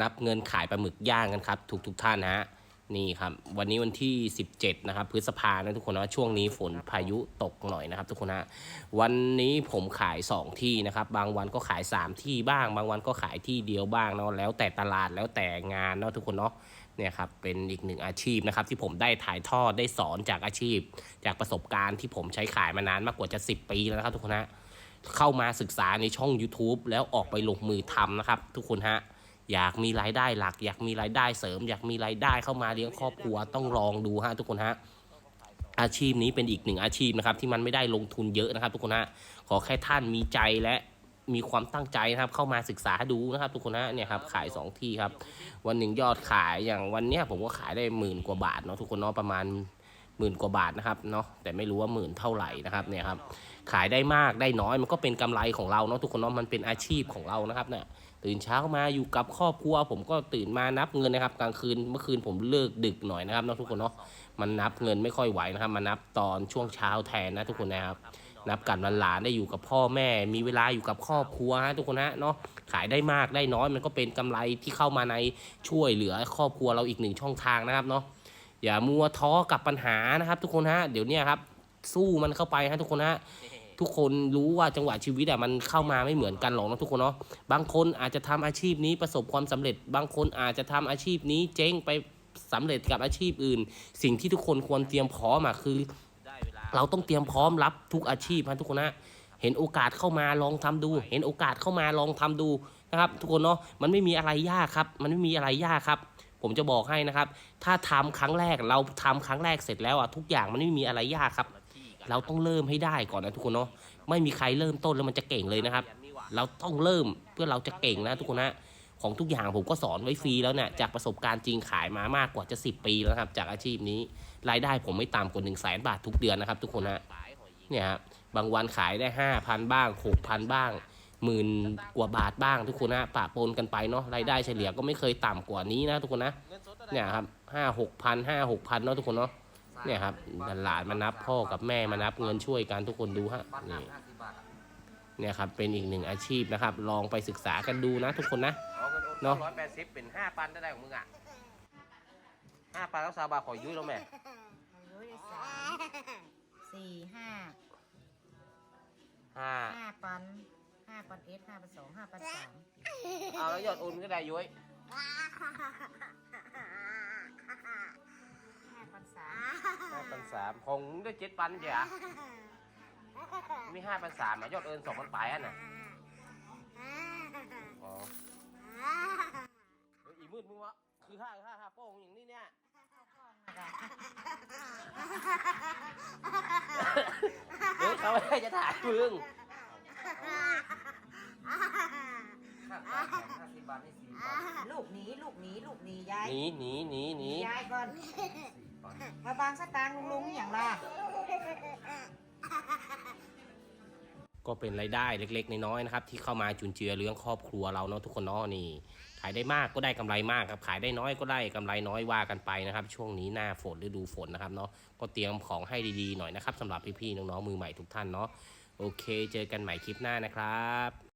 นับเงินขายปลาหมึกย่างกันครับทุกทุกท่านนะฮะนี่ครับวันนี้วันที่ 17 นะครับพฤษภานะทุกคนนะช่วงนี้ฝนพายุตกหน่อยนะครับ ทุกคนนะวันนี้ผมขาย 2 ที่นะครับ บางวันก็ขาย 3 ที่บ้าง บางวันก็ขายที่เดียวบ้างเนาะแล้วแต่ตลาดแล้วแต่งานเนาะทุกคนเนาะเนี่ยครับเป็นอีกหนึ่งอาชีพนะครับที่ผมได้ถ่ายทอดได้สอนจากอาชีพ จากประสบการณ์ที่ผมใช้ขายมานานมากกว่าจะ 10 ปีแล้วนะครับ ทุกคนฮะเข้ามาศึกษาในช่อง YouTube แล้วออกไปลงมือทำนะครับ ทุกคนฮะ อยากมีรายได้หลัก อยากมีรายได้เสริม อยากมีรายได้เข้ามาเลี้ยงครอบครัวต้องลองดูฮะทุกคนฮะอาชีพนี้เป็นอีกหนึ่งอาชีพนะครับที่มันไม่ได้ลงทุนเยอะนะครับ ทุกคนฮะขอแค่ท่านมีใจและมีความตั้งใจนะครับ เข้ามาศึกษาดูนะครับ ทุกคนฮะเนี่ยครับขายสองที่ครับ วันหนึ่งยอดขายอย่างวันเนี้ยผมก็ขายได้หมื่นกว่าบาทเนาะทุกคนเนาะประมาณ หมื่นกว่าบาทนะครับเนาะแต่ไม่รู้ว่าหมื่นเท่าไหร่นะครับเนี่ยครับขายได้มากได้น้อยมันก็เป็นกำไรของเราเนาะทุกคนเนาะมันเป็นอาชีพของเรานะครับเนี่ยตื่นเช้ามาอยู่กับครอบครัว ผมก็ตื่นมานับเงินนะครับกลางคืนเมื่อคืนผมเลิกดึกหน่อยนะครับเนาะทุกคนเนาะมันนับเงินไม่ค่อยไหวนะครับมานับตอนช่วงเช้าแทนนะทุกคนนะครับนับกันวันหลานได้อยู่กับพ่อแม่ มีเวลาอยู่กับครอบครัวฮะทุกคนฮะเนาะขายได้มากได้น้อยมันก็เป็นกำไรที่เข้ามาในช่วยเหลือครอบครัวเราอีกหนึ่งช่องทางนะครับเนาะ อย่ามัวท้อกับปัญหานะครับ ทุกคนฮะเดี๋ยวนี้ครับ สู้มันเข้าไปฮะทุกคนฮะทุกคนรู้ว่าจังหวะชีวิตอะมันเข้ามาไม่เหมือนกันหรอกนะทุกคนเนาะบางคนอาจจะทำอาชีพนี้ประสบความสำเร็จ บางคนอาจจะทำอาชีพนี้เจ๊งไปสำเร็จกับอาชีพอื่น สิ่งที่ทุกคนควรเตรียมพร้อมอะคือ เราต้องเตรียมพร้อมรับทุกอาชีพนะทุกคนนะเห็นโอกาสเข้ามาลองทำดู เห็นโอกาสเข้ามาลองทำดูนะครับ ทุกคนเนาะมันไม่มีอะไรยากครับ มันไม่มีอะไรยากครับ ผมจะบอกให้นะครับ ถ้าทำครั้งแรกเราทำครั้งแรกเสร็จแล้วอะทุกอย่างมันไม่มีอะไรยากครับ เราต้องเริ่มให้ได้ก่อนนะทุกคนเนาะไม่มีใครเริ่มต้นแล้วมันจะเก่งเลยนะครับ เราต้องเริ่มเพื่อเราจะเก่งนะทุกคนนะของทุกอย่างผมก็สอนไว้ฟรีแล้วเนี่ยจากประสบการณ์จริงขายมามากกว่าจะ 10 ปีแล้วครับ จากอาชีพนี้รายได้ผมไม่ต่ำกว่า1 0 0 0 0แสนบาททุกเดือนนะครับ ทุกคนนะเนี่ยครับบางวันขายได้ 5,000 บ้าง 6,000 บ้าง หมื่นกว่าบาทบ้างทุกคนนะปะปนกันไปเนาะรายได้เฉลี่ยก็ไม่เคยต่ำกว่านี้นะทุกคนนะเนี่ยครับห้าหกพันห้าหกพันเนาะทุกคนเนาะเนี่ยครับหลานๆมานับพ่อกับแม่มานับเงินช่วยกันทุกคนดูฮะนี่เนี่ยครับเป็นอีกหนึ่งอาชีพนะครับ ลองไปศึกษากันดูนะทุกคนนะเนาะร้อยแปดสิบเป็นห้าปันได้ของมึงอะห้าปันแล้วซาบาขอยุ้ยแล้วแม่ร้อยสามสี่ห้าห้าห้าปัน ห้าปันเอสห้าปันสองห้าปันสามเอาแล้วยอดโอนก็ได้ยุ้ยห้าปันสามห้าปันสามของมึงได้เจ็ดปันเดียวมีห้าปันสามอะยอดเอินสองพันปลายอันน่ะอ๋อเฮ้ยอีมืดมึงวะคือห้าห้าห้าโป้งอย่างนี้เนี่ยเฮ้ยเขาไม่ได้จะถ่ายมึง ลูกหนีลูกหนีลูกหนียายหนีหนีหนีหนียายก่อนมาบางสตางค์ลุงลุงอย่างล่ะก็เป็นรายได้เล็ก ๆ น้อยๆนะครับ ที่เข้ามาจุนเจือเลี้ยงครอบครัวเราเนาะทุกคนเนาะนี่ ขายได้มากก็ได้กำไรมากครับ ขายได้น้อยก็ได้กำไรน้อยว่ากันไปนะครับ ช่วงนี้หน้าฝนฤดูฝนนะครับเนาะก็เตรียมของให้ดีๆหน่อยนะครับสำหรับพี่ๆน้องๆมือใหม่ทุกท่านเนาะโอเค เจอกันใหม่คลิปหน้านะครับ